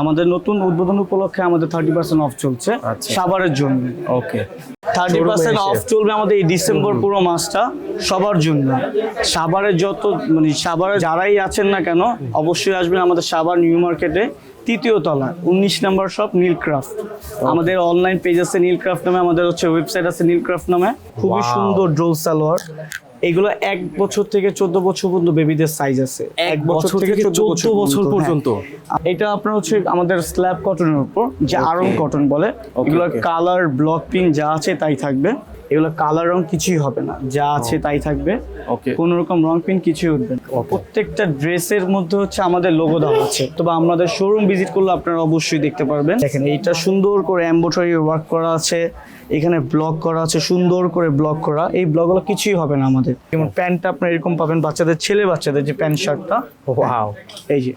আমাদের নতুন উদ্বোধন উপলক্ষে আমাদের থার্টি পার্সেন্ট অফ চলছে আচ্ছা। সাবারের জন্য। ওকে থার্টি পার্সেন্ট অফ চলবে আমাদের এই ডিসেম্বর পুরো মাসটা সবার জন্য। সাভারের যত মানে সাভারে যারাই আছেন না কেন অবশ্যই আসবেন আমাদের সাভার নিউ মার্কেটে তৃতীয় তলা উনিশ নাম্বার শপ নীলক্রাফট আমাদের অনলাইন পেজ আছে নীলক্রাফট নামে আমাদের হচ্ছে ওয়েবসাইট আছে নীলক্রাফট নামে। খুবই সুন্দর ড্রোল সালোয়ার। এগুলো এক বছর থেকে চোদ্দ বছর পর্যন্ত বেবিদের সাইজ আছে। এক বছর থেকে 14 বছর পর্যন্ত? হ্যাঁ। এটা আপনার হচ্ছে আমাদের স্ল্যাব কটনের উপর যে আরং কটন বলে এগুলো কালার ব্লক পিন যা আছে তাই থাকবে। এগুলো কালার রং কিছুই হবে না। যা আছে তাই থাকবে. কোনো রকম রং প্রিন্ট কিছুই উঠবে না। প্রত্যেকটা ড্রেসের মধ্যে হচ্ছে আমাদের লোগো দেওয়া আছে। তবে আমাদের শোরুম ভিজিট করলে আপনারা অবশ্যই দেখতে পারবেন। দেখেন এইটা সুন্দর করে এম্বোটারি ওয়ার্ক করা আছে। এখানে ব্লক করা আছে সুন্দর করে ব্লক করা। এই ব্লকগুলো কিছুই হবে না আমাদের। যেমন প্যান্টটা আপনার এরকম পাবেন বাচ্চাদের ছেলে বাচ্চাদের যে প্যান্ট শার্টটা এই যে।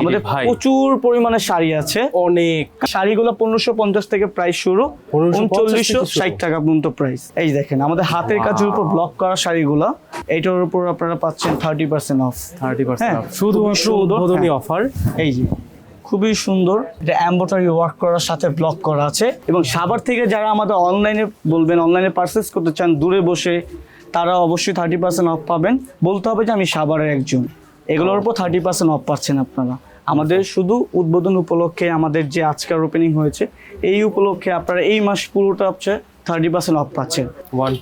আমাদের প্রচুর পরিমাণে শাড়ি আছে। অনেক। শাড়িগুলো পনেরোশো পঞ্চাশ থেকে প্রাইস শুরু। উনচল্লিশশো ষাট টাকা পর্যন্ত প্রাইস এই দেখেন আমাদের হাতের কাজের উপর ব্লক করা শাড়িগুলো এইটার উপর আপনারা পাচ্ছেন thirty percent off thirty percent উদ্বোধনী। অফার এই যে খুবই সুন্দর। এটা এম্বোটারি ওয়ার্ক করার সাথে ব্লক করা আছে। এবং সাভার থেকে যারা আমাদের অনলাইনে বলবেন অনলাইনে পারচেস করতে চান দূরে বসে তারা অবশ্যই থার্টি পার্সেন্ট অফ পাবেন। বলতে হবে যে আমি সাভারের একজন। এগুলোর উপর থার্টি পার্সেন্ট অফ পাচ্ছেন আপনারা। আমাদের শুধু উদ্বোধন উপলক্ষে আমাদের যে আজকের ওপেনিং হয়েছে এই উপলক্ষে আপনারা এই মাস পুরোটা হচ্ছে থার্টি পার্সেন্ট অফ পাচ্ছেন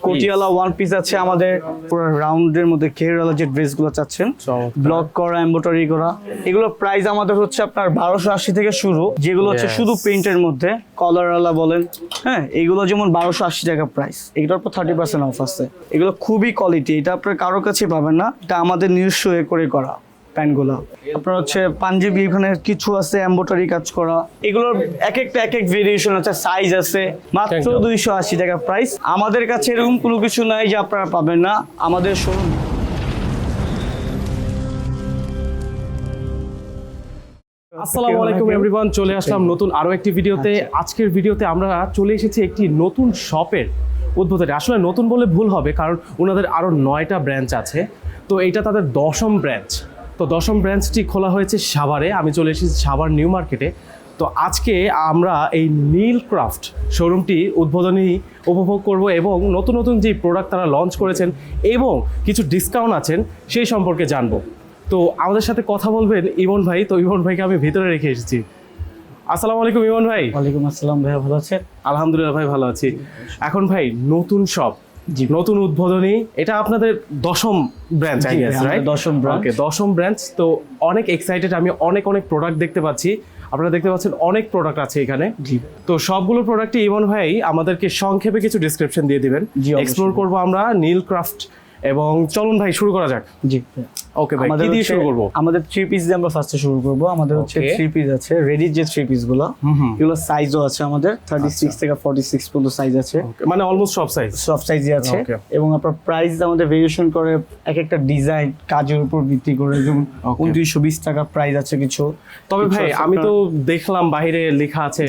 কোটিয়ালা ওয়ান পিস আছে আমাদের পুরো রাউন্ডের মধ্যে ঘেরওয়ালা যে ড্রেসগুলো চাচ্ছেন। ব্লক করা এম্বোটারি করা। এগুলোর প্রাইস আমাদের হচ্ছে আপনার বারোশো আশি থেকে শুরু। যেগুলো হচ্ছে. শুধু প্রিন্টের মধ্যে কলারওয়ালা বলেন হ্যাঁ এগুলো যেমন বারোশো আশি টাকা প্রাইস এগুলোর উপর থার্টি পার্সেন্ট অফ আছে। এগুলো খুবই কোয়ালিটি এটা আপনার কারও কাছে পাবেন না। এটা আমাদের নিজস্ব এ করে করা। প্যান্টগুলো আপনার হচ্ছে পাঞ্জাবি এখানে কিছু আছে এম্বোটারি কাজ করা। এগুলোর এক একটা এক এক ভেরিয়েশন আছে সাইজ আছে মাত্র দুইশো আশি টাকা প্রাইস আমাদের কাছে এরকম কোনো কিছু নাই যে আপনারা পাবেন না। আমাদের শোরুম আসসালামু আলাইকুম এভরিওয়ান চলে আসলাম নতুন আরও একটি ভিডিওতে। আজকের ভিডিওতে আমরা চলে এসেছি একটি নতুন শপের উদ্বোধনে। আসলে নতুন বলে ভুল হবে কারণ ওনাদের আরও নয়টা ব্রাঞ্চ আছে। তো এটা তাদের দশম ব্রাঞ্চ তো দশম ব্রাঞ্চটি খোলা হয়েছে সাভারে। আমি চলে এসেছি সাভার নিউ মার্কেটে। তো আজকে আমরা এই নীল ক্রাফট শোরুমটি উদ্বোধনী উপভোগ করব এবং নতুন নতুন যে প্রোডাক্ট তারা লঞ্চ করেছেন এবং কিছু ডিসকাউন্ট আছেন সেই সম্পর্কে জানব। তো আমাদের সাথে কথা বলবেন ইমন ভাই। তো ইমন ভাইকে আমি ভিতরে রেখে এসেছি। আসসালামু আলাইকুম ইমন ভাই। ওয়ালাইকুম আসসালাম ভাইয়া ভালো আছেন? আলহামদুলিল্লাহ ভাই ভালো আছি। এখন ভাই নতুন শপ। নতুন উদ্বোধনী এটা আপনাদের দশম ব্রাঞ্চ আই গেস রাইট দশম ব্রাঞ্চ ওকে দশম ব্রাঞ্চ তো অনেক এক্সাইটেড আমি অনেক অনেক প্রোডাক্ট দেখতে পাচ্ছি। আপনারা দেখতে পাচ্ছেন অনেক প্রোডাক্ট আছে এখানে। তো সবগুলো প্রোডাক্টই ইমন ভাই আমাদেরকে সংক্ষেপে কিছু ডিসক্রিপশন দিয়ে দিবেন। এক্সপ্লোর করব আমরা নীল ক্রাফট এবং চলুন ভাই শুরু করা যাক। জি। ওকে ভাই কি দিয়ে শুরু করব? আমাদের থ্রি পিস দিয়ে আমরা ফার্স্টে শুরু করব। আমাদের হচ্ছে থ্রি পিস আছে রেডি যে থ্রি পিসগুলো এগুলো সাইজও আছে আমাদের থার্টি সিক্স থেকে ফর্টি সিক্স পর্যন্ত সাইজ আছে। মানে অলমোস্ট সব সাইজ সব সাইজই আছে। এবং আপনার প্রাইস আমাদের ভেরিয়েশন করে এক একটা ডিজাইন কাজের উপর ভিত্তি করে। যেমন Okay. উনত্রিশশো বিশ টাকা প্রাইস আছে কিছু। তবে ভাই আমি তো দেখলাম বাইরে লেখা আছে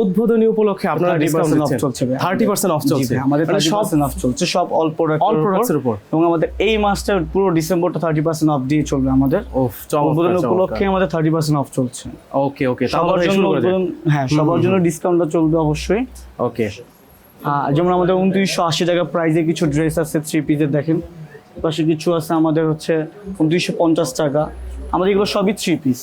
উদ্বোধনী উপলক্ষে আপনারা 30% ডিসকাউন্ট দিচ্ছেন। চলছে ভাই। থার্টি পার্সেন্ট অফ চলছে। আমাদের মানে থার্টি সব পার্সেন্ট অফ চলছে সব অল প্রোডাক্ট All products উপর? এবং আমাদের এই মাসটা পুরো ডিসেম্বরটা থার্টি পার্সেন্ট অফ দিয়ে চলবে আমাদের। উদ্বোধন উপলক্ষে আমাদের থার্টি পার্সেন্ট অফ চলছে। ওকে ওকে সবার জন্য হ্যাঁ সবার জন্য ডিসকাউন্টটা চলবে অবশ্যই। ওকে। যেমন আমাদের উনত্রিশশো আশি টাকা প্রাইসে কিছু ড্রেস আছে থ্রি পিসের দেখেন। পাশে কিছু আছে আমাদের হচ্ছে উনত্রিশশো পঞ্চাশ টাকা। আমাদের এগুলো সবই থ্রি পিস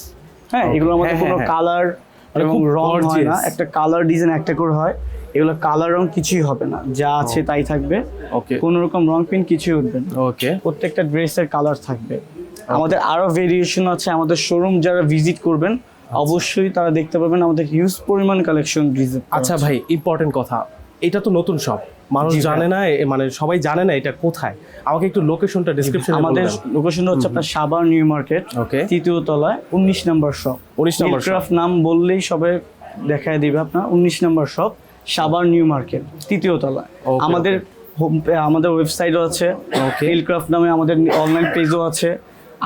হ্যাঁ এগুলো আমাদের হ্যাঁ, কোনো হ্যাঁ, কালার মানে এবং খুব রং হয় না। একটা কালার ডিজাইন একটা করে হয়। এগুলো কালার রং কিছুই হবে না। যা আছে তাই থাকবে। ওকে কোনো রকম রং প্রিন্ট কিছুই উঠবে না। ওকে প্রত্যেকটা ড্রেসের কালার থাকবে। আমাদের আরও ভেরিয়েশন আছে। আমাদের শোরুম যারা ভিজিট করবেন অবশ্যই তারা দেখতে পাবেন আমাদের হিউজ পরিমাণ কালেকশন আচ্ছা ভাই ইম্পর্টেন্ট কথা। এটা তো নতুন শপ মানুষ জানে না মানে সবাই জানে না এটা কোথায়। আমাকে একটু লোকেশনটা ডিসক্রিপশনে আমাদের লোকেশন হচ্ছে আপনার সাবার নিউ মার্কেট ওকে তৃতীয় তলায় উনিশ নাম্বার শপ 19 নাম্বার। ক্রাফট নাম বললেই সবাই দেখায় দিবে আপনার। উনিশ number shop Sabar New Market তৃতীয় তলায়। আমাদের হোম আমাদের ওয়েবসাইটও আছে. হিলক্রাফট নামে আমাদের অনলাইন পেজও আছে।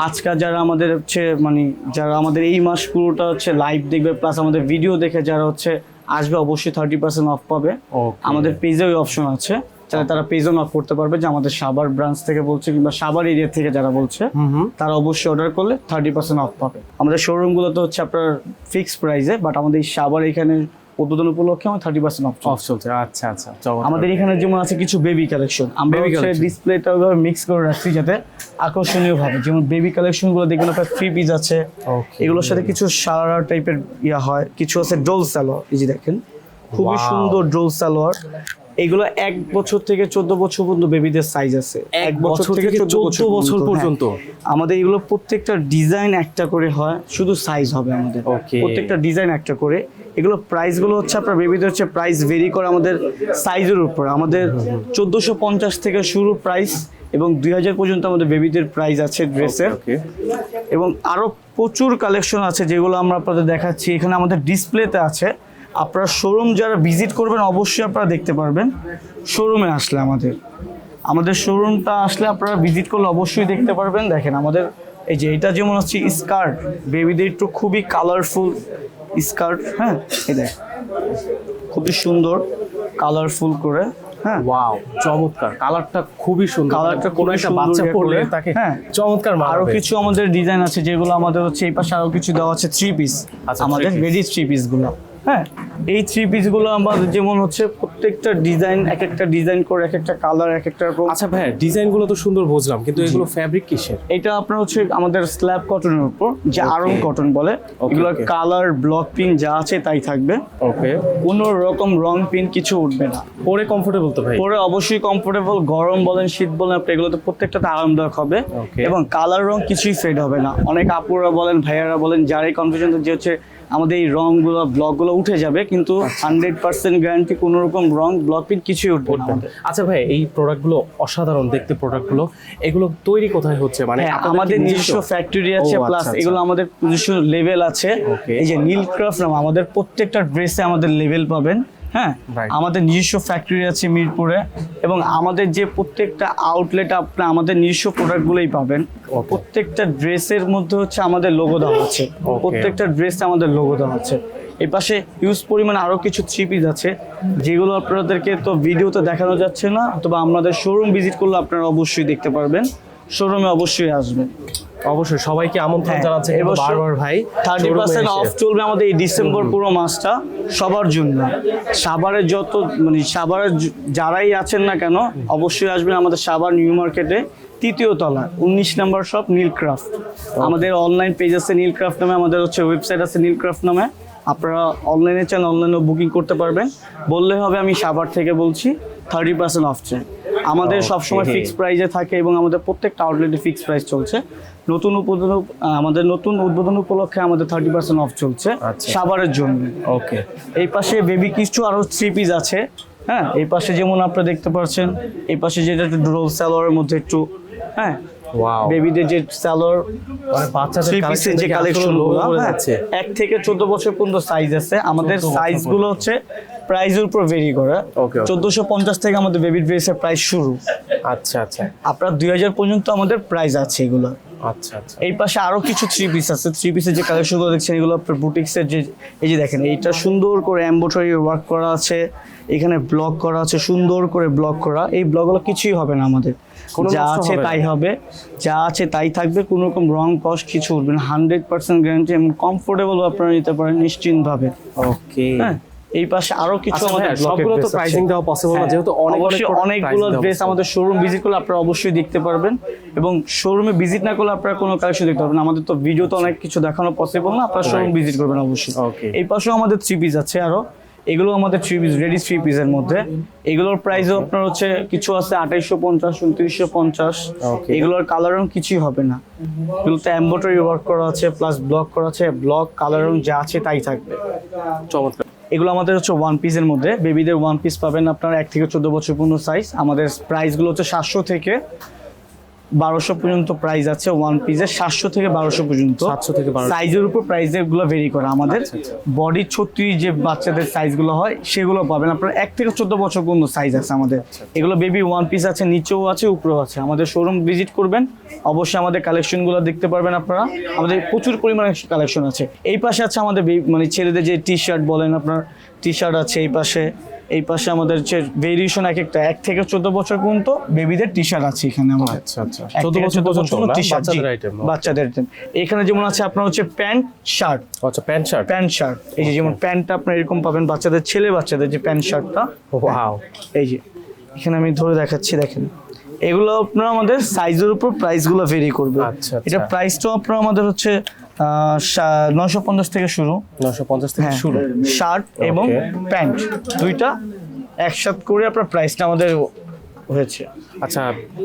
আজকাল যারা আমাদের হচ্ছে মানে যারা আমাদের এই মাস পুরোটা হচ্ছে লাইভ দেখবে প্লাস আমাদের ভিডিও দেখে যারা হচ্ছে আসবে অবশ্যই থার্টি পার্সেন্ট অফ পাবে। আমাদের পেজে ওই অপশন আছে। তাহলে তারা পেজও নক করতে পারবে যে আমাদের সাবার ব্রাঞ্চ থেকে বলছে কিংবা সাবার এরিয়া থেকে যারা বলছে তারা অবশ্যই অর্ডার করলে থার্টি পার্সেন্ট অফ পাবে। আমাদের শোরুমগুলো তো হচ্ছে আপনার ফিক্সড প্রাইসে বাট আমাদের এই সাবার এখানে উদ্বোধন উপলক্ষে আমার থার্টি পার্সেন্ট অফ অফ চলছে আচ্ছা আচ্ছা আমাদের এখানে যেমন আছে কিছু বেবি কালেকশন আমরা হচ্ছে ডিসপ্লেটা ওইভাবে মিক্স করে রাখছি যাতে আকর্ষণীয় ভাবে যেমন বেবি কালেকশনগুলো দেখবেন আপনার ফ্রি পিস আছে। এগুলোর সাথে কিছু সারারা টাইপের ইয়া হয় কিছু আছে ডোল সালোয়ার এই যে দেখেন। খুবই সুন্দর ডোল সালোয়ার। এগুলো এক বছর থেকে চোদ্দ বছর পর্যন্ত বেবিদের সাইজ আছে। এক বছর থেকে 14 বছর পর্যন্ত। হ্যাঁ। আমাদের এগুলো প্রত্যেকটা ডিজাইন একটা করে হয় শুধু সাইজ হবে আমাদের। প্রত্যেকটা ডিজাইন একটা করে। এগুলো প্রাইসগুলো হচ্ছে আপনার বেবিদের হচ্ছে প্রাইস ভেরি করে আমাদের সাইজের উপর। আমাদের চোদ্দোশো পঞ্চাশ থেকে শুরু প্রাইস এবং দুই হাজার পর্যন্ত আমাদের বেবিদের প্রাইস আছে ড্রেসের এবং আরও প্রচুর কালেকশন আছে যেগুলো আমরা আপনাদের দেখাচ্ছি। এখানে আমাদের ডিসপ্লেতে আছে। আপনারা শোরুম যারা ভিজিট করবেন অবশ্যই আপনারা দেখতে পারবেন। শোরুমে আসলে আমাদের। আমাদের শোরুমটা আসলে আপনারা ভিজিট করলে অবশ্যই দেখতে পারবেন। দেখেন আমাদের এই যে এটা যেমন হচ্ছে স্কার্ট বেবিদের একটু খুবই কালারফুল স্কার্ট হ্যাঁ? এই দেখ খুবই সুন্দর কালারফুল করে হ্যাঁ? ওয়াও চমৎকার। কালারটা খুবই সুন্দর। কালারটা কোনো একটা বাচ্চা তাকে হ্যাঁ। চমৎকার আরও কিছু আমাদের ডিজাইন আছে যেগুলো আমাদের হচ্ছে এই পাশে আরও কিছু দেওয়া আছে থ্রি পিস আচ্ছা, আমাদের three piece। রেডি থ্রি পিসগুলো। হ্যাঁ এই থ্রি পিসগুলো আমাদের যেমন হচ্ছে প্রত্যেকটা ডিজাইন এক একটা ডিজাইন করে এক একটা কালার এক একটা আচ্ছা ভাই ডিজাইনগুলো তো সুন্দর বুঝলাম কিন্তু এগুলো ফ্যাব্রিক কিসের? এটা আপনার হচ্ছে আমাদের স্ল্যাব কটনের উপর যে Okay. আরং কটন বলে। এগুলোর কালার ব্লক পিন যা আছে তাই থাকবে। ওকে কোনো রকম রং পিন কিছু উঠবে না। পরে কমফোর্টেবল তো ভাই? পরে অবশ্যই কমফোর্টেবল গরম বলেন শীত বলেন আপনি এগুলো এগুলোতে প্রত্যেকটাতে আরামদায়ক হবে। এবং কালার রং কিছুই ফেড হবে না। অনেক আপুরা বলেন ভাইয়ারা বলেন যারাই কনফিউশন যে হচ্ছে আমাদের এই রংগুলো ব্লকগুলো উঠে যাবে কিন্তু হান্ড্রেড পার্সেন্ট গ্যারান্টি কোনো রকম রং ব্লক প্রিন্ট কিছুই উঠবে না আচ্ছা ভাই এই প্রোডাক্টগুলো অসাধারণ দেখতে প্রোডাক্টগুলো এগুলো তৈরি কোথায় হচ্ছে? মানে হ্যাঁ, আমাদের নিজস্ব? ফ্যাক্টরি আছে আচ্ছা, প্লাস আচ্ছা। এগুলো আমাদের নিজস্ব লেভেল আছে। এই যে নীলক্রাফট নাম আমাদের প্রত্যেকটা ড্রেসে আমাদের লেভেল পাবেন। হ্যাঁ আমাদের নিজস্ব ফ্যাক্টরি আছে মিরপুরে এবং আমাদের যে প্রত্যেকটা আউটলেট আপনি আমাদের নিজস্ব প্রোডাক্টগুলোই পাবেন। প্রত্যেকটা ড্রেসের মধ্যে হচ্ছে আমাদের লোগো দেওয়া আছে। প্রত্যেকটা ড্রেসে আমাদের লোগো দেওয়া আছে। এই পাশে হিউজ পরিমাণে আরও কিছু থ্রি পিস আছে যেগুলো আপনাদেরকে তো ভিডিওতে দেখানো যাচ্ছে না অথবা আমাদের শোরুম ভিজিট করলে আপনারা অবশ্যই দেখতে পারবেন। শোরুমে অবশ্যই আসবেন। অবশ্যই সবাইকে আমন্ত্রণ হ্যাঁ, জানাচ্ছে বারবার ভাই থার্টি পার্সেন্ট। অফ চলবে আমাদের এই ডিসেম্বর পুরো মাসটা সবার জন্য। সাভারের যত মানে সাভারের যারাই আছেন না কেন অবশ্যই আসবেন আমাদের সাভার নিউ মার্কেটে তৃতীয় তলা উনিশ নম্বর শপ নীলক্রাফট। আমাদের অনলাইন পেজ আছে নীলক্রাফট নামে আমাদের হচ্ছে ওয়েবসাইট আছে নীলক্রাফট নামে। আপনারা অনলাইনে চান অনলাইনেও বুকিং করতে পারবেন। বললে হবে আমি সাভার থেকে বলছি থার্টি পার্সেন্ট অফ চাই। আমাদের সবসময় Okay. ফিক্স প্রাইজে থাকে এবং আমাদের প্রত্যেকটা আউটলেটে ফিক্স প্রাইস চলছে। নতুন উদ্বোধন আমাদের নতুন উদ্বোধন উপলক্ষে আমাদের থার্টি পার্সেন্ট অফ চলছে আচ্ছা। সাভারের জন্য। ওকে এই পাশে বেবি কিছু আরও থ্রি পিস আছে হ্যাঁ? এই পাশে যেমন আপনারা দেখতে পাচ্ছেন এই পাশে যেটা একটু রোল স্যালোয়ারের মধ্যে একটু হ্যাঁ? বেবিদের যে স্যালোয়ার মানে বাচ্চাদের যে কালেকশন যাচ্ছে। এক থেকে চোদ্দ বছর পর্যন্ত সাইজ আছে। আমাদের 14 বছর সাইজগুলো হচ্ছে প্রাইজের উপর ভেরি করে. চোদ্দশো পঞ্চাশ থেকে আমাদের বেবি ড্রেসের প্রাইস শুরু। আচ্ছা আচ্ছা। আপনার দুই হাজার পর্যন্ত আমাদের প্রাইস আছে এগুলো। আচ্ছা আচ্ছা। এই পাশে আরও কিছু থ্রি পিস আছে। থ্রি পিসের যে কালেকশনগুলো দেখছেন এগুলো আপনার বুটিক্সের যে এই যে দেখেন এইটা সুন্দর করে এম্বোটারি ওয়ার্ক করা আছে। এখানে ব্লক করা আছে সুন্দর করে ব্লক করা। এই ব্লকগুলো কিছুই হবে না আমাদের। যা আছে তাই হবে। যা আছে তাই থাকবে কোনো রকম রং কস্ট কিছু উঠবে না। হান্ড্রেড পার্সেন্ট গ্যারান্টি এবং কমফোর্টেবল আপনারা নিতে পারেন নিশ্চিন্তভাবে ওকে হ্যাঁ। এই পাশে আরও কিছু আচ্ছা আমাদের সবগুলো তো প্রাইসিং দেওয়া পসিবল না হ্যাঁ, যেহেতু অনেক অনেকগুলো ড্রেস আমাদের শোরুম ভিজিট করলে আপনারা অবশ্যই দেখতে পারবেন এবং শোরুমে ভিজিট না করলে আপনারা কোনো কালেকশন দেখতে পারবেন আমাদের তো ভিডিওতে অনেক কিছু দেখানো পসিবল না আপনারা শোরুম ভিজিট করবেন অবশ্যই। এই পাশেও আমাদের থ্রি পিস আছে আরও। এগুলো আমাদের থ্রি পিস রেডি থ্রি পিসের মধ্যে। এগুলোর প্রাইসও আপনার হচ্ছে কিছু আছে আঠাইশশো পঞ্চাশ উনত্রিশশো পঞ্চাশ। এগুলোর কালার রং কিছুই হবে না। এগুলোতে এম্বোটারি ওয়ার্ক করা আছে প্লাস ব্লক করা আছে। ব্লক কালার রং যা আছে তাই থাকবে। চমৎকার। এগুলো আমাদের হচ্ছে ওয়ান পিসের মধ্যে। বেবিদের ওয়ান পিস পাবেন আপনার এক থেকে চোদ্দ বছর পূর্ণ সাইজ আমাদের প্রাইসগুলো হচ্ছে সাতশো থেকে বারোশো পর্যন্ত প্রাইস আছে ওয়ান পিসের সাতশো থেকে বারোশো পর্যন্ত। 700 থেকে 1200 সাইজের উপর প্রাইসগুলো ভেরি করে। আমাদের আচ্ছা, আচ্ছা। বডি ছত্রিশ যে বাচ্চাদের সাইজগুলো হয় সেগুলো পাবেন। আপনার এক থেকে চোদ্দ বছর পর্যন্ত সাইজ আছে আমাদের। আচ্ছা, এগুলো বেবি ওয়ান পিস আছে নিচেও আছে উপরেও আছে। আমাদের শোরুম ভিজিট করবেন। অবশ্যই আমাদের কালেকশনগুলো দেখতে পারবেন আপনারা। আমাদের প্রচুর পরিমাণে কালেকশন আছে। এই পাশে আছে আমাদের মানে ছেলেদের যে টি শার্ট বলেন আপনার টি শার্ট আছে এই পাশে। এই পাশে আমাদের হচ্ছে ভেরিয়েশন এক একটা এক থেকে চোদ্দ বছর পর্যন্ত বেবিদের টি শার্ট আছে এখানে আমাদের আচ্ছা আচ্ছা। চোদ্দ বছর পর্যন্ত টি-শার্ট, বাচ্চাদের আইটেম এখানে যেমন আছে আপনার হচ্ছে প্যান্ট শার্ট আচ্ছা প্যান্ট শার্ট প্যান্ট শার্ট এই যে যেমন প্যান্টটা আপনার এরকম পাবেন বাচ্চাদের ছেলে বাচ্চাদের যে প্যান্ট শার্টটা ওয়াও এই যে এখানে আমি ধরে দেখাচ্ছি দেখেন। এগুলো আপনার আমাদের সাইজের উপর প্রাইসগুলো ভেরি করবে। আচ্ছা, আচ্ছা। এটা প্রাইসটাও আপনার আমাদের হচ্ছে নশো পঞ্চাশ থেকে শুরু। নশো পঞ্চাশ থেকে হ্যাঁ। শুরু। শার্ট এবং প্যান্ট। দুইটা একসাথে করে আপনার প্রাইসটা আমাদের হয়েছে। আচ্ছা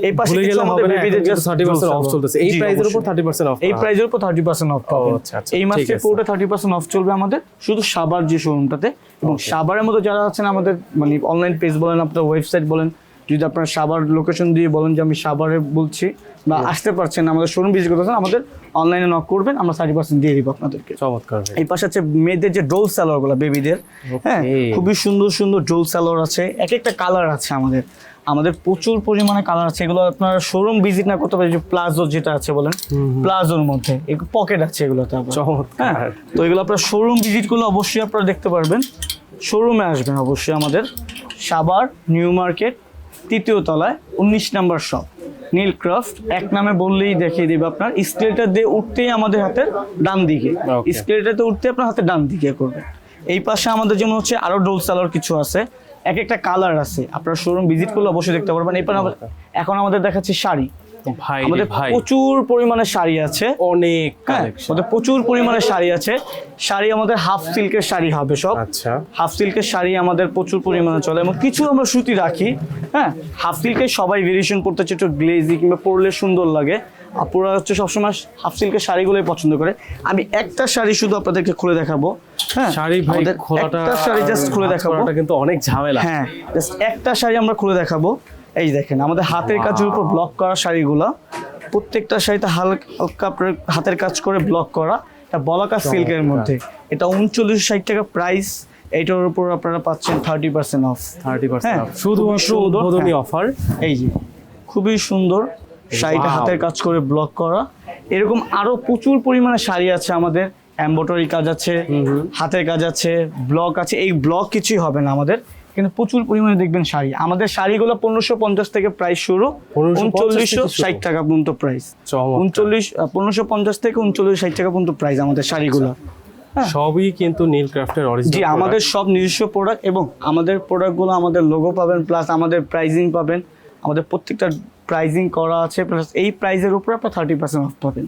এই পাশে ভুলে গেলে আমাদের হবে না just thirty percent off juice চলতেছে। এই প্রাইসের উপর অবশ্যই। থার্টি পার্সেন্ট অফ এই প্রাইজের উপর থার্টি পার্সেন্ট অফ পাবেন আচ্ছা, আচ্ছা, এই মাস পুরোটা থার্টি পার্সেন্ট অফ চলবে আমাদের। শুধু সাবার যে শোরুমটাতে এবং সাবারের মধ্যে যারা আছেন আমাদের মানে অনলাইন পেজ বলেন আপনার ওয়েবসাইট বলেন যদি আপনার সাবার লোকেশন দিয়ে বলেন যে আমি সাবারে বলছি বা আসতে পারছেন আমাদের শোরুম ভিজিট করতেছেন আমাদের অনলাইনে নক করবেন আমরা থার্টি পার্সেন্ট দিয়ে দিব আপনাদেরকে। চমৎকার এই পাশে আছে মেয়েদের যে ডোল স্যালোয়ারগুলো বেবিদের হ্যাঁ খুবই সুন্দর সুন্দর ডোল স্যালোয়ার আছে এক একটা কালার আছে আমাদের। আমাদের প্রচুর পরিমাণে কালার আছে এগুলো আপনার শোরুম ভিজিট না করতে পারে যে প্লাজো যেটা আছে বলেন প্লাজোর মধ্যে পকেট আছে এগুলোতে হ্যাঁ তো এগুলো আপনার শোরুম ভিজিট করলে অবশ্যই আপনারা দেখতে পারবেন। শোরুমে আসবেন অবশ্যই আমাদের সাবার নিউ মার্কেট তৃতীয় তলায় উনিশ নাম্বার শপ নীলক্রাফট এক নামে বললেই দেখিয়ে দিবে আপনার। স্কেলেটার দিয়ে উঠতেই আমাদের হাতের ডান দিকে। স্কেলটা স্কেলেটাতে উঠতে আপনার হাতের ডান দিকে করবে। এই পাশে আমাদের যেমন হচ্ছে আরও ডোল সালোর কিছু আছে এক একটা কালার আছে। আপনার শোরুম ভিজিট করলে অবশ্যই দেখতে পারবেন। এরপর এখন আমাদের দেখাচ্ছি শাড়ি। ভাই আমাদের প্রচুর পরিমাণে শাড়ি আছে। অনেক হ্যাঁ আমাদের প্রচুর পরিমাণে শাড়ি আছে। শাড়ি আমাদের হাফ সিল্কের শাড়ি হবে সব। আচ্ছা। হাফ সিল্কের শাড়ি আমাদের প্রচুর পরিমাণে চলে। এবং কিছু আমরা সুতি রাখি। হ্যাঁ হাফ সিল্কের সবাই ভেরিয়েশন করতে চাই একটু গ্লেজি কিংবা পরলে সুন্দর লাগে। আপুরা হচ্ছে সবসময় হাফ সিল্কের শাড়িগুলোই পছন্দ করে। আমি একটা শাড়ি শুধু আপনাদেরকে খুলে দেখাবো। হ্যাঁ শাড়ি ভাই খোলাটা একটা শাড়ি জাস্ট খুলে দেখাবো। কিন্তু অনেক ঝামেলা। হ্যাঁ জাস্ট একটা শাড়ি আমরা খুলে দেখাবো। এই দেখেন আমাদের হাতের কাজের উপর ব্লক করা শাড়িগুলো। প্রত্যেকটা শাড়িতে হালকা হালকা হাতের কাজ করে ব্লক করা। এটা বলাকা সিল্কের মধ্যে। এটা উনচল্লিশ ষাট টাকা প্রাইস এইটার উপর আপনারা পাচ্ছেন thirty percent off thirty percent শুধুমাত্র খুবই উদ্বোধনী হ্যাঁ। অফার এই যে খুবই সুন্দর। শাড়িটা হাতের কাজ করে ব্লক করা। এরকম আরও প্রচুর পরিমাণে শাড়ি আছে আমাদের। এমব্রয়ডারি কাজ আছে হাতের কাজ আছে ব্লক আছে। এই ব্লক কিছুই হবে না আমাদের। কিন্তু প্রচুর পরিমাণে দেখবেন শাড়ি। আমাদের শাড়িগুলো পনেরোশো পঞ্চাশ থেকে প্রাইস শুরু উনচল্লিশশো ষাট টাকা পর্যন্ত প্রাইস। উনচল্লিশ পনেরোশো পঞ্চাশ থেকে উনচল্লিশ ষাট টাকা পর্যন্ত প্রাইস আমাদের শাড়িগুলো। সবই কিন্তু নীল ক্রাফটের অরিজিনাল জি আমাদের সব নিজস্ব প্রোডাক্ট এবং আমাদের প্রোডাক্টগুলো আমাদের লোগো পাবেন প্লাস আমাদের প্রাইজিং পাবেন। আমাদের প্রত্যেকটা প্রাইজিং করা আছে প্লাস এই প্রাইজের উপর আপনার থার্টি পার্সেন্ট অফ পাবেন।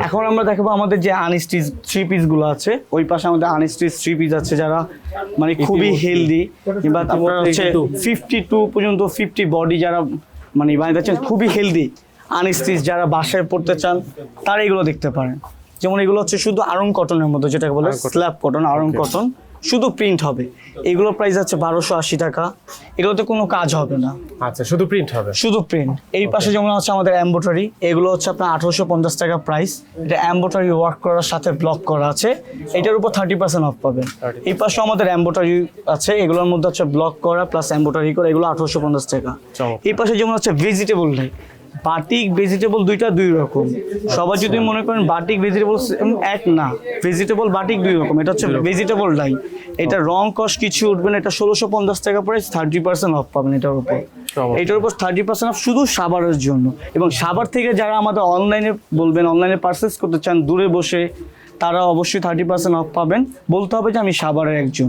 এখন আমরা দেখাবো আমাদের যে আনস্টিচ থ্রি পিসগুলো আছে। ওই পাশে আমাদের আনস্টিচ থ্রি পিস আছে যারা মানে খুবই ইতিমধ্যে- হেলদি কিংবা তারপর হচ্ছে ফিফটি টু পর্যন্ত ফিফটি বডি যারা মানে বানাতে খুবই হেলদি আনস্টিচ যারা বাসায় পড়তে চান তারা এগুলো দেখতে পারেন। যেমন এগুলো হচ্ছে শুধু আরং কটনের মতো যেটাকে বলে স্ল্যাব কটন আরং কটন শুধু প্রিন্ট হবে। এগুলোর প্রাইস আছে বারোশো আশি টাকা। এগুলোতে কোনো কাজ হবে না। আচ্ছা শুধু প্রিন্ট হবে? শুধু প্রিন্ট এই পাশে যেমন হচ্ছে আমাদের এম্বোটারি এগুলো হচ্ছে আপনার আঠারোশো পঞ্চাশ টাকা প্রাইস এটা এম্বোটারি ওয়ার্ক করার সাথে ব্লক করা আছে। এটার উপর থার্টি পার্সেন্ট অফ পাবেন। এই পাশে আমাদের এম্বোটারি আছে। এগুলোর মধ্যে হচ্ছে ব্লক করা প্লাস এম্বোটারি করা এগুলো আঠারোশো পঞ্চাশ টাকা। এই পাশে যেমন হচ্ছে ভেজিটেবল নাই বাটিক ভেজিটেবল দুইটা দুই রকম। সবাই যদি মনে করেন বাটিক ভেজিটেবল এক না। ভেজিটেবল বাটিক দুই রকম। এটা হচ্ছে ভেজিটেবল ডাই এটা রং কস্ট কিছু উঠবে না এটা ষোলোশো পঞ্চাশ টাকা প্রাইস থার্টি পার্সেন্ট অফ পাবেন এটার উপর। এটার উপর থার্টি পার্সেন্ট অফ শুধু সাবারের জন্য। এবং সাবার থেকে যারা আমাদের অনলাইনে বলবেন অনলাইনে পারচেস করতে চান দূরে বসে তারা অবশ্যই থার্টি পার্সেন্ট অফ পাবেন। বলতে হবে যে আমি সাবারের একজন।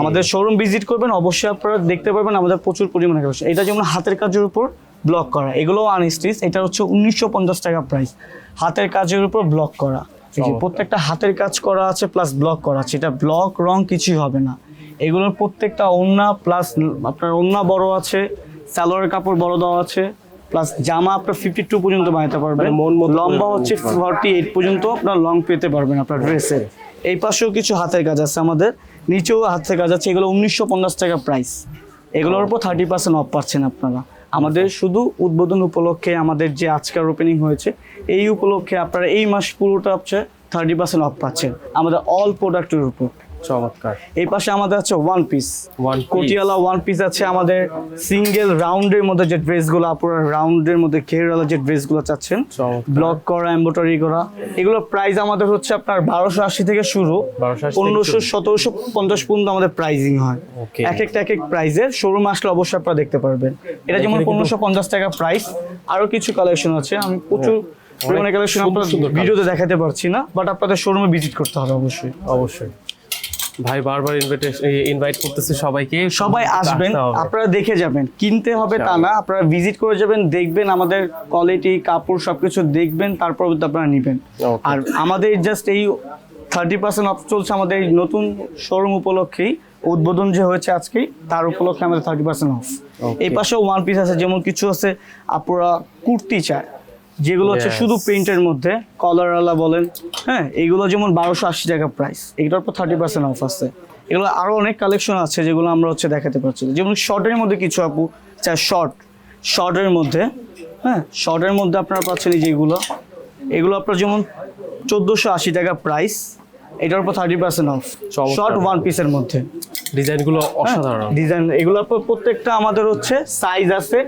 আমাদের শোরুম ভিজিট করবেন অবশ্যই আপনারা দেখতে পারবেন আমাদের প্রচুর পরিমাণে এটা যেমন হাতের কাজের উপর ব্লক করা। এগুলোও আনস্টিচ এটা হচ্ছে উনিশশো পঞ্চাশ টাকা প্রাইস হাতের কাজের উপর ব্লক করা। প্রত্যেকটা হাতের কাজ করা আছে প্লাস ব্লক করা আছে। এটা ব্লক রং কিছুই হবে না। এগুলোর প্রত্যেকটা ওন্না প্লাস আপনার ওন্না বড় আছে সালোয়ারের কাপড় বড় দেওয়া আছে প্লাস জামা আপনার ফিফটি টু পর্যন্ত বানাতে পারবেন। মন লম্বা হচ্ছে ফর্টি এইট পর্যন্ত আপনার লং পেতে পারবেন আপনার ড্রেসের এই পাশেও কিছু হাতের কাজ আছে আমাদের। নিচেও হাতের কাজ আছে। এগুলো উনিশশো পঞ্চাশ টাকা প্রাইস এগুলোর উপর থার্টি পার্সেন্ট অফ পাচ্ছেন আপনারা। আমাদের শুধু উদ্বোধন উপলক্ষে আমাদের যে আজকের ওপেনিং হয়েছে, এই উপলক্ষে আপনারা এই মাস পুরোটা হচ্ছে থার্টি পার্সেন্ট অফ পাচ্ছেন। আমাদের অল প্রোডাক্টের উপর। চমৎকার। এই পাশে আমাদের আছে ওয়ান পিস ওয়ান কোটিয়ালা ওয়ান পিস আছে আমাদের সিঙ্গেল রাউন্ডের মধ্যে যে ড্রেসগুলো আপনারা রাউন্ডের মধ্যে ঘেরওয়ালা যে ড্রেসগুলো চাচ্ছেন ব্লক করা এম্বোটারি করা এগুলোর প্রাইস আমাদের হচ্ছে আপনার বারোশো আশি থেকে শুরু। পনেরোশো সতেরোশো পঞ্চাশ পর্যন্ত আমাদের প্রাইজিং হয়। এক একটা এক এক প্রাইজের শোরুম আসলে অবশ্যই আপনারা দেখতে পারবেন। এটা যেমন পনেরোশো পঞ্চাশ টাকা প্রাইস আরও কিছু কালেকশন আছে। আমি প্রচুর পরিমাণে কালেকশন আপনার ভিডিওতে দেখাতে পারছি না বাট আপনাদের শোরুমে ভিজিট করতে হবে অবশ্যই। অবশ্যই। ভাই বারবার ইনভাইট করতেছে সবাইকে। সবাই আসবেন আপনারা দেখে যাবেন। কিনতে হবে তা না আপনারা ভিজিট করে যাবেন দেখবেন আমাদের কোয়ালিটি কাপড় সবকিছু দেখবেন তারপর আপনারা নেবেন। আর আমাদের জাস্ট এই থার্টি পার্সেন্ট অফ চলছে আমাদের এই নতুন শোরুম উপলক্ষেই। উদ্বোধন যে হয়েছে আজকে তার উপলক্ষে আমাদের থার্টি পার্সেন্ট অফ. এই পাশেও ওয়ান পিস আছে যেমন কিছু আছে আপনারা কুর্তি চায়। যেগুলো হচ্ছে. শুধু প্রিন্টের মধ্যে কলারওয়ালা বলেন হ্যাঁ এইগুলো যেমন বারোশো আশি টাকা প্রাইস এগুলোর উপর থার্টি পার্সেন্ট অফ আছে এগুলো আরও অনেক কালেকশন আছে যেগুলো আমরা হচ্ছে দেখাতে পারছি। যেমন শর্টের মধ্যে কিছু আপু চাই শর্ট শর্টের মধ্যে হ্যাঁ শর্টের মধ্যে আপনারা পাচ্ছেন যেগুলো এগুলো আপনার যেমন চোদ্দোশো আশি টাকা প্রাইস এটার উপর thirty percent off short one পিসের মধ্যে ডিজাইনগুলো অসাধারণ। ডিজাইন এগুলো প্রত্যেকটা আমাদের হচ্ছে সাইজ আছে।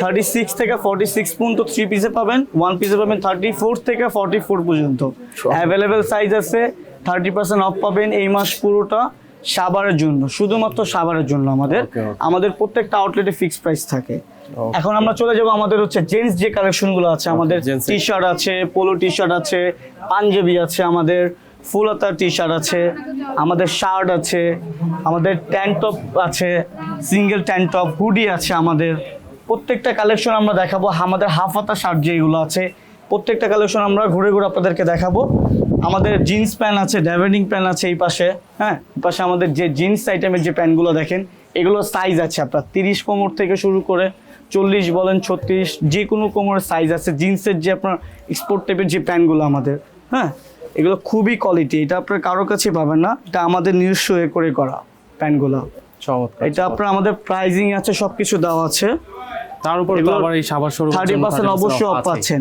থার্টি সিক্স থেকে ফর্টি সিক্স পর্যন্ত থ্রি পিসে পাবেন ওয়ান পিসে পাবেন থার্টি ফোর থেকে ফর্টি ফোর পর্যন্ত অ্যাভেলেবেল সাইজ আছে থার্টি পার্সেন্ট অফ পাবেন এই মাস পুরোটা সাবারের জন্য শুধুমাত্র সাবারের জন্য আমাদের. আমাদের প্রত্যেকটা আউটলেটে ফিক্স প্রাইস থাকে। এখন আমরা চলে যাব আমাদের হচ্ছে জেন্টস যে কালেকশনগুলো আছে আমাদের টি শার্ট আছে পোলো টি শার্ট আছে পাঞ্জাবি আছে আমাদের। ফুল হাতার টি শার্ট আছে, আমাদের শার্ট আছে, আমাদের ট্যান্ক টপ আছে সিঙ্গেল ট্যান্ক টপ হুডি আছে আমাদের। প্রত্যেকটা কালেকশন আমরা দেখাবো। আমাদের হাফ হাতা শার্ট যেগুলো আছে, প্রত্যেকটা কালেকশন আমরা ঘুরে ঘুরে আপনাদেরকে দেখাবো। আমাদের জিন্স প্যান্ট আছে ড্যাভেডিং প্যান্ট আছে এই পাশে হ্যাঁ? এই পাশে আমাদের যে জিন্স আইটেমের যে প্যান্টগুলো দেখেন, এগুলো সাইজ আছে আপনার। তিরিশ কোমর থেকে শুরু করে চল্লিশ বলেন ছত্রিশ যে কোনো কোমরের সাইজ আছে। জিন্সের যে আপনার স্পোর্ট টাইপের যে প্যান্টগুলো আমাদের হ্যাঁ? এগুলো খুবই কোয়ালিটি এটা আপনার কারোর কাছে পাবেন না এটা আমাদের নিজস্ব এ করে করা প্যান্টগুলো চমৎকার এটা আপনার আমাদের প্রাইজিং আছে সবকিছু দেওয়া আছে। তার উপর তো আবার এই সাবার শোরুম থার্টি পার্সেন্ট অবশ্যই অফ পাচ্ছেন।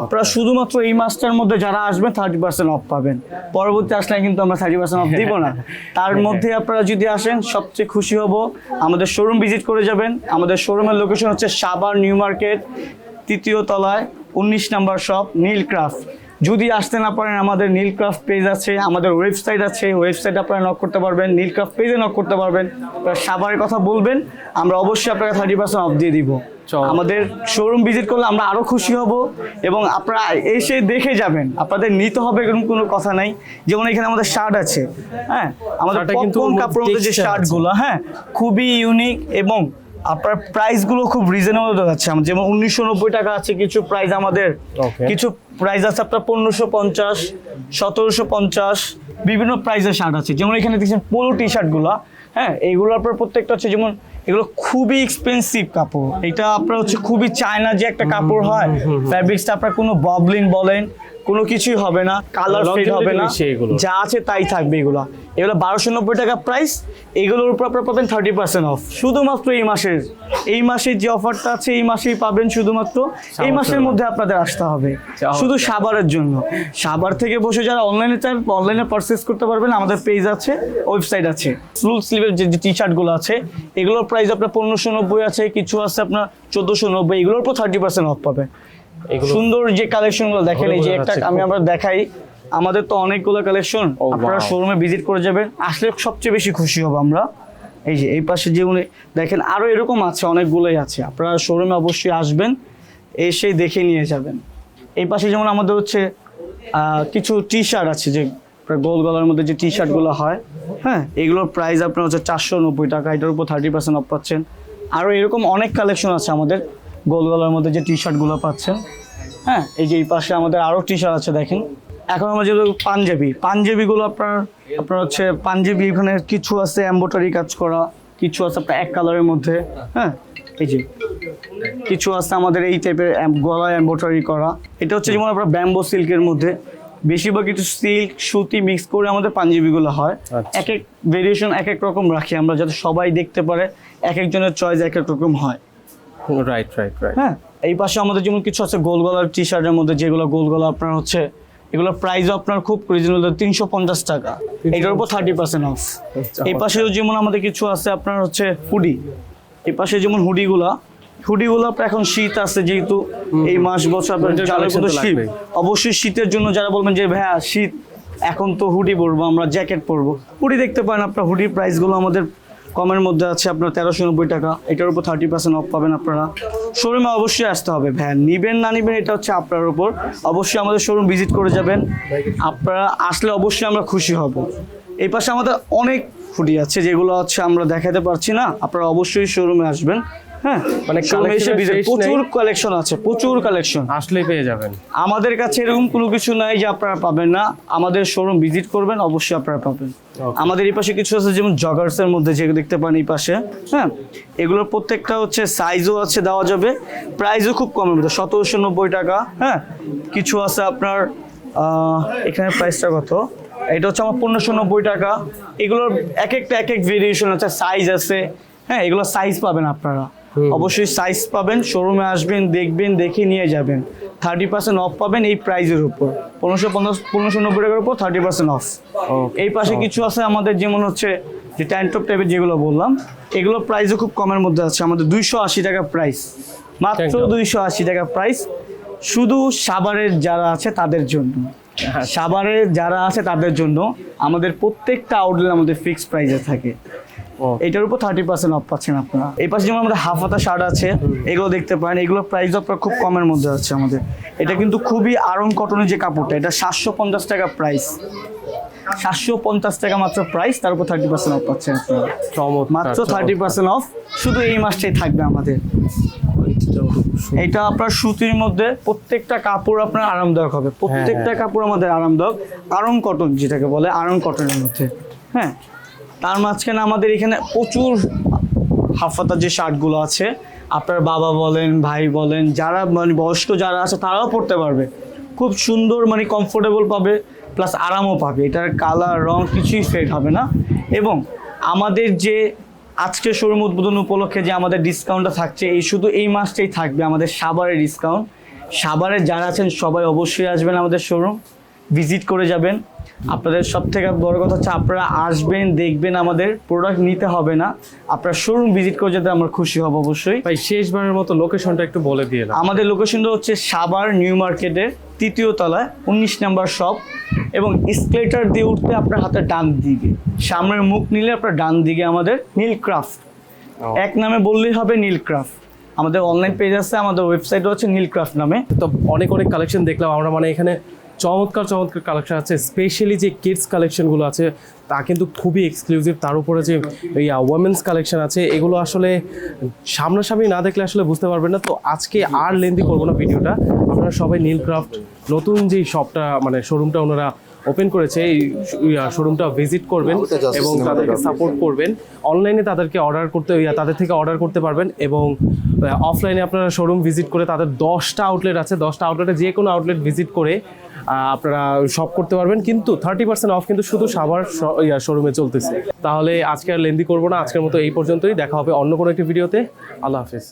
আপনারা শুধুমাত্র এই মাসটার মধ্যে যারা আসবেন থার্টি পার্সেন্ট অফ পাবেন। পরবর্তী আসলে কিন্তু আমরা থার্টি পার্সেন্ট অফ দিব না। তার মধ্যে আপনারা যদি আসেন সবচেয়ে খুশি হব আমাদের শোরুম ভিজিট করে যাবেন। আমাদের শোরুমের লোকেশন হচ্ছে সাবার নিউ মার্কেট তৃতীয় তলায় উনিশ নাম্বার শপ নীলক্রাফট। যদি আসতে না পারেন আমাদের নীলক্রাফট পেজ আছে আমাদের ওয়েবসাইট আছে ওয়েবসাইট আপনারা নক করতে পারবেন নীলক্রাফট পেজে নক করতে পারবেন। সাবারের কথা বলবেন আমরা অবশ্যই আপনাকে থার্টি পার্সেন্ট অফ দিয়ে দিব। আমাদের শোরুম ভিজিট করলে আমরা আরও খুশি হব এবং আপনারা এসে দেখে যাবেন। আপনাদের নিতে হবে এরকম কোনো কথা নাই। যেমন এখানে আমাদের শার্ট আছে হ্যাঁ? আমাদের পপকর্ন কাপড়ের মধ্যে যে। শার্টগুলো হ্যাঁ? খুবই ইউনিক এবং আপনার প্রাইসগুলো খুব রিজনেবল যাচ্ছে আমার যেমন উনিশশো নব্বই টাকা আছে কিছু প্রাইস আমাদের। কিছু প্রাইস আছে আপনার পনেরোশো পঞ্চাশ সতেরোশো পঞ্চাশ বিভিন্ন প্রাইসের শার্ট আছে। যেমন এখানে দেখছেন পোলো টি শার্টগুলো হ্যাঁ এইগুলো আপনার প্রত্যেকটা হচ্ছে যেমন এগুলো খুবই এক্সপেন্সিভ কাপড়। এটা আপনার হচ্ছে খুবই চায়না যে একটা কাপড় হয় ফ্যাব্রিক্সটা আপনার কোনো ববলিন বলেন কোনো কিছুই হবে না কালার ফেড হবে না। যা আছে তাই থাকবে এগুলো। এগুলো বারোশো নব্বই টাকা প্রাইস এগুলোর উপর আপনার পাবেন থার্টি পার্সেন্ট অফ শুধুমাত্র এই মাসের এই মাসের যে অফারটা আছে এই মাসেই পাবেন শুধুমাত্র। এই মাসের মধ্যে আপনাদের আসতে হবে। শুধু সাবারের জন্য। সাবার থেকে বসে যারা অনলাইনে চান অনলাইনে পারচেস করতে পারবেন। আমাদের পেজ আছে ওয়েবসাইট আছে। ফুল স্লিভের যে টি শার্টগুলো আছে এগুলোর প্রাইস আপনার পনেরোশো নব্বই আছে কিছু আছে আপনার চোদ্দোশো নব্বই এগুলোর উপর থার্টি পার্সেন্ট অফ পাবে এগুলো সুন্দর যে কালেকশনগুলো দেখেন এই যে একটা আমি। আমরা দেখাই। আমাদের তো অনেকগুলো কালেকশন আপনারা শোরুমে ভিজিট করে যাবেন। আসলে সবচেয়ে বেশি খুশি হব আমরা। এই যে এই পাশে যে উনি দেখেন আরও এরকম আছে অনেকগুলোই আছে। আপনারা শোরুমে অবশ্যই আসবেন এসে দেখে নিয়ে যাবেন। এই পাশে যেমন আমাদের হচ্ছে আহ, কিছু টি শার্ট আছে যে গোল গলার মধ্যে যে টি শার্টগুলো হয় হ্যাঁ এগুলোর প্রাইস আপনার হচ্ছে চারশো নব্বই টাকা। এটার উপর থার্টি পার্সেন্ট অফ পাচ্ছেন। আরও এরকম অনেক কালেকশন আছে আমাদের। গোল গলার মধ্যে যে টি শার্টগুলো পাচ্ছেন হ্যাঁ এই যে এই পাশে আমাদের আরও টি শার্ট আছে দেখেন। এখন আমরা যেগুলো পাঞ্জাবি পাঞ্জাবিগুলো আপনার আপনার হচ্ছে পাঞ্জাবি এখানে কিছু আছে এম্বোটারি কাজ করা কিছু আছে আপনার এক কালারের মধ্যে হ্যাঁ এই যে। কিছু আছে আমাদের এই টাইপের গলায় এম্বোটারি করা। এটা হচ্ছে যেমন আপনার ব্যাম্বো সিল্কের মধ্যে। বেশিরভাগ কিছু সিল্ক সুতি মিক্স করে আমাদের পাঞ্জাবিগুলো হয়। আচ্ছা। এক এক ভেরিয়েশন এক এক রকম রাখি আমরা যাতে সবাই দেখতে পারে এক একজনের চয়েস এক এক রকম হয়। রাইট রাইট রাইট হ্যাঁ এই পাশে আমাদের যেমন কিছু আছে গোল গলার টি শার্টের মধ্যে যেগুলো গোল গলা আপনার হচ্ছে এগুলোর প্রাইস আপনার খুব রিজনেবল তিনশো পঞ্চাশ টাকা। এটার উপর থার্টি পার্সেন্ট অফ এই পাশেও যেমন আমাদের কিছু আছে আপনার হচ্ছে হুডি। এই পাশে যেমন হুডিগুলা এখন শীত আছে যেহেতু এই মাস বছর আপনার শীত। অবশ্যই শীতের জন্য যারা বলবেন যে ভাইয়া শীত এখন তো হুডি পরবো আমরা জ্যাকেট পরবো। হুডি দেখতে পারেন আপনার হুডির প্রাইসগুলো আমাদের কমের মধ্যে আছে আপনার তেরোশো নব্বই টাকা। এটার উপর থার্টি পার্সেন্ট অফ পাবেন আপনারা। শোরুমে অবশ্যই আসতে হবে। ভ্যান নিবেন না নিবেন, এটা হচ্ছে আপনার উপর। অবশ্যই আমাদের শোরুম ভিজিট করে যাবেন। আপনারা আসলে অবশ্যই আমরা খুশি হব। এই পাশে আমাদের অনেক ফুটি আছে, যেগুলো হচ্ছে আমরা দেখাতে পারছি না। আপনারা অবশ্যই শোরুমে আসবেন। হ্যাঁ মানে। প্রচুর কালেকশন আছে প্রচুর কালেকশন আসলেই পেয়ে যাবেন। আমাদের কাছে এরকম কোনো কিছু নাই যে আপনারা পাবেন না। আমাদের শোরুম ভিজিট করবেন অবশ্যই আপনারা পাবেন। আমাদের এই পাশে কিছু আছে যেমন জগার্সের মধ্যে যেগুলো দেখতে পান এই পাশে হ্যাঁ? এগুলোর প্রত্যেকটা হচ্ছে সাইজও আছে দেওয়া যাবে। প্রাইসও খুব কমের মধ্যে সতেরোশো নব্বই টাকা হ্যাঁ? কিছু আছে আপনার এখানে প্রাইসটা কত? এটা হচ্ছে আমার পনেরোশো নব্বই টাকা। এগুলোর এক একটা এক এক ভেরিয়েশন আছে সাইজ আছে হ্যাঁ? এগুলো সাইজ পাবেন আপনারা। অবশ্যই সাইজ পাবেন শোরুমে আসবেন দেখবেন দেখে নিয়ে যাবেন। থার্টি পার্সেন্ট অফ পাবেন এই প্রাইজের উপর। পনেরোশো পঞ্চাশ পনেরোশো নব্বই টাকার উপর থার্টি পার্সেন্ট অফ. এই পাশে কিছু আছে আমাদের যেমন হচ্ছে যে ট্যান্টপ টাইপের যেগুলো বললাম এগুলো প্রাইসও খুব কমের মধ্যে আছে। আমাদের দুইশো আশি টাকা প্রাইস মাত্র দুইশো আশি টাকা প্রাইস শুধু সাভারের যারা আছে তাদের জন্য। সাভারের যারা আছে তাদের জন্য আমাদের প্রত্যেকটা আউটলেট আমাদের ফিক্সড প্রাইসে থাকে। এটার উপর থার্টি পার্সেন্ট অফ পাচ্ছেন আপনারা। এই পাশে যেমন আমাদের হাফ হাতা শার্ট আছে এগুলো দেখতে পারেন। এগুলোর প্রাইস আপনার খুব কমের মধ্যে আছে আমাদের। এটা কিন্তু খুবই আরং কটনের যে কাপড়টা এটা সাতশো পঞ্চাশ টাকা প্রাইস সাতশো পঞ্চাশ টাকা মাত্র প্রাইস তার উপর থার্টি পার্সেন্ট অফ পাচ্ছেন আপনারা। মাত্র থার্টি পার্সেন্ট অফ শুধু এই মাসটাই থাকবে আমাদের। এটা আপনার সুতির মধ্যে প্রত্যেকটা কাপড় আপনার আরামদায়ক হবে। প্রত্যেকটা কাপড় আমাদের আরামদায়ক। আরং কটন যেটাকে বলে আরং কটনের মধ্যে। হ্যাঁ? তার মাঝখানে আমাদের এখানে প্রচুর হাফাতার যে শার্টগুলো আছে, আপনার বাবা বলেন, ভাই বলেন, যারা মানে বয়স্ক যারা আছে তারাও পড়তে পারবে। খুব সুন্দর মানে কমফোর্টেবল পাবে প্লাস আরামও পাবে। এটার কালার রং কিছুই ফেড হবে না। এবং আমাদের যে আজকে শোরুম উদ্বোধন উপলক্ষে যে আমাদের ডিসকাউন্টটা থাকছে, এই শুধু এই মাসটাই থাকবে আমাদের সাভারের ডিসকাউন্ট সাভারে যারা আছেন সবাই অবশ্যই আসবেন আমাদের শোরুম ভিজিট করে যাবেন। আপনাদের সব থেকে বড় কথা হচ্ছে আপনারা আসবেন দেখবেন আমাদের প্রোডাক্ট নিতে হবে না। আপনারা শোরুম ভিজিট করে যেতে আমরা খুশি হব অবশ্যই। ভাই শেষবারের মতো লোকেশনটা একটু বলে দিয়ে আমাদের লোকেশনটা হচ্ছে সাবার নিউ মার্কেটের তৃতীয় তলায় উনিশ নাম্বার শপ এবং স্কেলেটার দিয়ে উঠতে আপনার হাতে ডান দিকে। সামনের মুখ নিলে আপনার ডান দিকে আমাদের নীল ক্রাফট এক নামে বললেই হবে নীল ক্রাফট আমাদের অনলাইন পেজ আছে আমাদের ওয়েবসাইট হচ্ছে নীল ক্রাফট নামে। তো অনেক অনেক কালেকশন দেখলাম আমরা মানে এখানে চমৎকার চমৎকার কালেকশন আছে। স্পেশালি যে কিডস কালেকশনগুলো আছে তা কিন্তু খুবই এক্সক্লুসিভ তার উপরে যে এই ওমেন্স কালেকশন আছে এগুলো আসলে সামনাসামনি না দেখলে আসলে বুঝতে পারবেন না। তো আজকে আর লেন্দি করব না ভিডিওটা। আপনারা সবাই নীলক্রাফট নতুন যেই শপটা মানে শোরুমটা ওনারা ওপেন করেছে এই শোরুমটা ভিজিট করবেন এবং তাদেরকে সাপোর্ট করবেন। অনলাইনে তাদেরকে অর্ডার করতে তাদের থেকে অর্ডার করতে পারবেন এবং অফলাইনে আপনারা শোরুম ভিজিট করে তাদের দশটা আউটলেট আছে। দশটা আউটলেটে যে কোনো আউটলেট ভিজিট করে আপনারা শপ করতে পারবেন, কিন্তু থার্টি পার্সেন্ট অফ কিন্তু শুধু সাভার শোরুমে চলতেছে। তাহলে আজকে আর লেন্দি করব না, আজকের মতো এই পর্যন্তই, দেখা হবে অন্য কোনো একটি ভিডিওতে আল্লাহ হাফিজ।